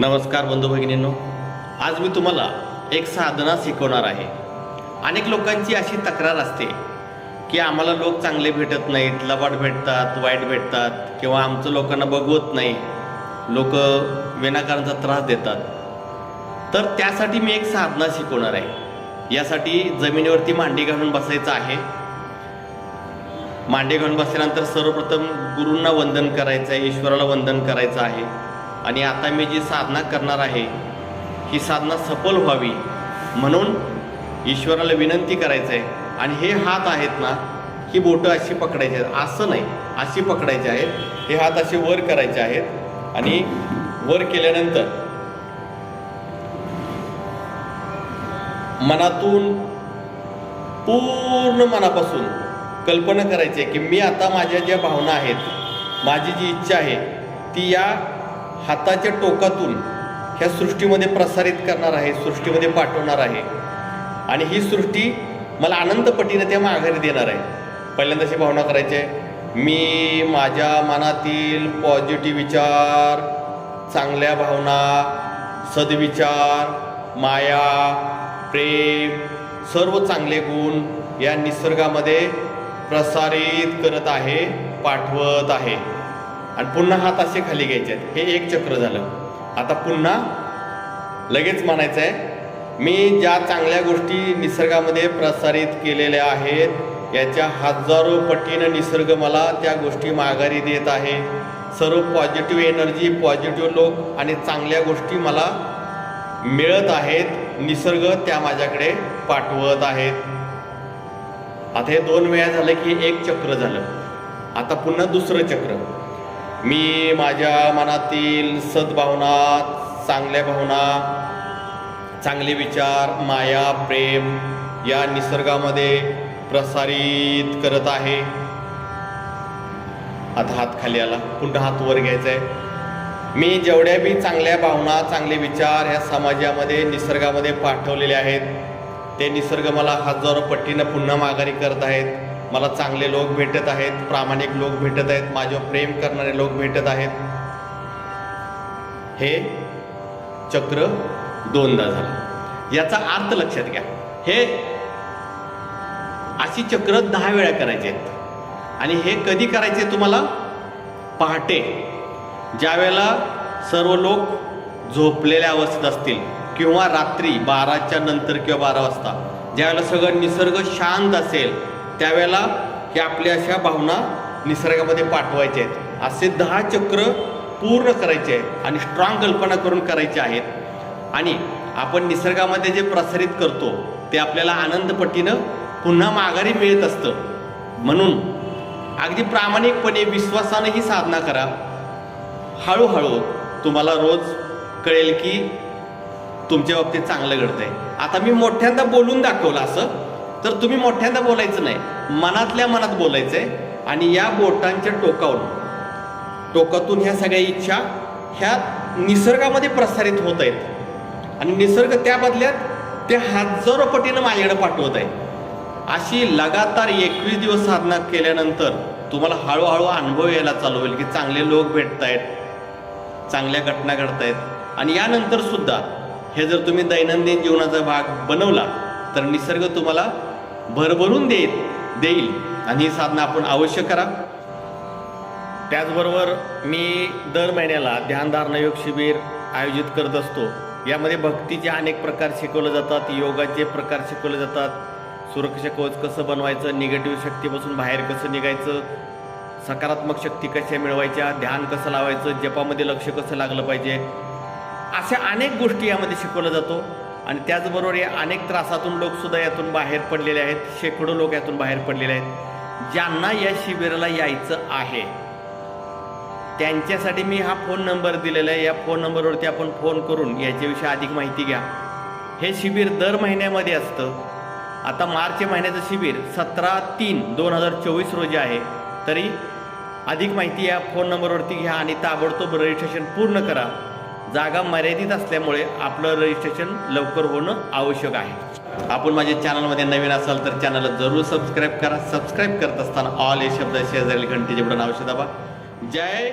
नमस्कार बंधू भगिनींनो. आज मी तुम्हाला एक साधना शिकवणार आहे. अनेक लोकांची अशी तक्रार असते की आम्हाला लोक चांगले भेटत नाहीत लबाड भेटतात वाईट भेटतात किंवा आमचं लोकांना बघवत नाही. लोक विनाकारांचा त्रास देतात. तर त्यासाठी मी एक साधना शिकवणार आहे. यासाठी जमिनीवरती मांडी घालून बसायचं आहे. मांडी घालून बसल्यानंतर सर्वप्रथम गुरूंना वंदन करायचं आहे ईश्वराला वंदन करायचं आहे. आणि आता मी जी साधना करणार आहे ही साधना सफल व्हावी म्हणून ईश्वराला विनंती करायचं आहे. आणि हे हात आहेत ना ही बोटं अशी पकडायची आहेत. असं नाही अशी पकडायची आहेत. हे हात असे वर करायचे आहेत. आणि वर केल्यानंतर मनातून पूर्ण मनापासून कल्पना करायची आहे की मी आता माझ्या ज्या भावना आहेत माझी जी इच्छा आहे ती या हाताच्या टोकातून ह्या सृष्टीमध्ये प्रसारित करणार आहे सृष्टीमध्ये पाठवणार आहे. आणि ही सृष्टी मला आनंदपटीने त्या माघारी देणार आहे. पहिल्यांदाशी भावना करायची आहे मी माझ्या मनातील पॉझिटिव्ह विचार चांगल्या भावना सद्विचार माया प्रेम सर्व चांगले गुण या निसर्गामध्ये प्रसारित करत आहे पाठवत आहे. आणि पुन्हा हात असे खाली घ्यायचे आहेत. हे एक चक्र झालं. आता पुन्हा लगेच म्हणायचं आहे मी ज्या चांगल्या गोष्टी निसर्गामध्ये प्रसारित केलेल्या आहेत याच्या हजारो पटीनं निसर्ग मला त्या गोष्टी माघारी देत आहे. सर्व पॉझिटिव्ह एनर्जी पॉझिटिव्ह लोक आणि चांगल्या गोष्टी मला मिळत आहेत निसर्ग त्या माझ्याकडे पाठवत आहेत. आता हे दोन वेळा झालं की एक चक्र झालं. आता पुन्हा दुसरं चक्र. मी माझ्या मनातील सद्भावना चांगल्या भावना चांगले विचार माया प्रेम या निसर्गामध्ये प्रसारित करत आहे. आता हात खाली आला. पुन्हा हात वर घ्यायचा आहे मी जेवढ्या बी चांगल्या भावना चांगले विचार ह्या समाजामध्ये निसर्गामध्ये पाठवलेले आहेत ते निसर्ग मला हजारो पट्टीनं पुन्हा माघारी करत आहेत. मला चांगले लोक भेटत आहेत प्रामाणिक लोक भेटत आहेत माझ्यावर प्रेम करणारे लोक भेटत आहेत. हे चक्र दोनदा झालं. याचा अर्थ लक्षात घ्या. हे अशी चक्र दहा वेळा करायचे आहेत. आणि हे कधी करायचे तुम्हाला? पहाटे. ज्या वेळेला सर्व लोक झोपलेल्या अवस्थेत असतील किंवा रात्री बाराच्या नंतर किंवा बारा वाजता ज्यावेळेला सगळं निसर्ग शांत असेल त्यावेळेला हे आपल्या अशा भावना निसर्गामध्ये पाठवायच्या आहेत. असे दहा चक्र पूर्ण करायचे आहेत आणि स्ट्रॉंग कल्पना करून करायचे आहेत. आणि आपण निसर्गामध्ये जे प्रसारित करतो ते आपल्याला आनंदपट्टीनं पुन्हा माघारी मिळत असतं. म्हणून अगदी प्रामाणिकपणे विश्वासानं ही साधना करा. हळूहळू तुम्हाला रोज कळेल की तुमच्या बाबतीत चांगलं घडतंय. आता मी मोठ्यांदा बोलून दाखवलं असं तर तुम्ही मोठ्यांदा बोलायचं नाही. मनातल्या मनात बोलायचंय आणि या बोटांच्या टोकावरून. टोकातून ह्या सगळ्या इच्छा ह्या निसर्गामध्ये प्रसारित होत आहेत. आणि निसर्ग त्या बदल्यात ते हजारो पटीनं माझ्याकडे पाठवत आहे. अशी लगातार एकवीस दिवस साधना केल्यानंतर तुम्हाला हळूहळू अनुभव यायला चालू होईल की चांगले लोक भेटत आहेत चांगल्या घटना घडत आहेत आणि यानंतर सुद्धा हे जर तुम्ही दैनंदिन जीवनाचा भाग बनवला तर निसर्ग तुम्हाला भरभरून देईल देईल. आणि ही साधना आपण अवश्य करा. त्याचबरोबर मी दर महिन्याला ध्यानधारणा योग शिबिर आयोजित करत असतो. यामध्ये भक्तीचे अनेक प्रकार शिकवले जातात योगाचे प्रकार शिकवले जातात. सुरक्षा कवच कसं बनवायचं निगेटिव्ह शक्तीपासून बाहेर कसं निघायचं सकारात्मक शक्ती कशा मिळवायच्या ध्यान कसं लावायचं जपामध्ये लक्ष कसं लागलं पाहिजे अशा अनेक गोष्टी यामध्ये शिकवलं जातो. आणि त्याचबरोबर या अनेक त्रासातून लोकसुद्धा यातून बाहेर पडलेले आहेत. शेकडो लोक यातून बाहेर पडलेले आहेत. ज्यांना या शिबिराला यायचं आहे. त्यांच्यासाठी मी हा फोन नंबर दिलेला आहे. या फोन नंबरवरती आपण फोन करून याच्याविषयी अधिक माहिती घ्या. हे शिबिर दर महिन्यामध्ये असतं. आता मार्च महिन्याचं शिबिर सतरा तीन दोन हजार चोवीस रोजी आहे. तरी अधिक माहिती या फोन नंबरवरती घ्या आणि ताबडतोब रजिस्ट्रेशन पूर्ण करा. जागा मर्यादित असल्यामुळे आपलं रजिस्ट्रेशन लवकर होणं आवश्यक आहे. आपण माझ्या चॅनलमध्ये नवीन असाल तर चॅनलला जरूर सबस्क्राईब करा. सबस्क्राईब करत असताना ऑल हे शब्द शेजारी घंटेचे बटन आवश्यक दाबा जय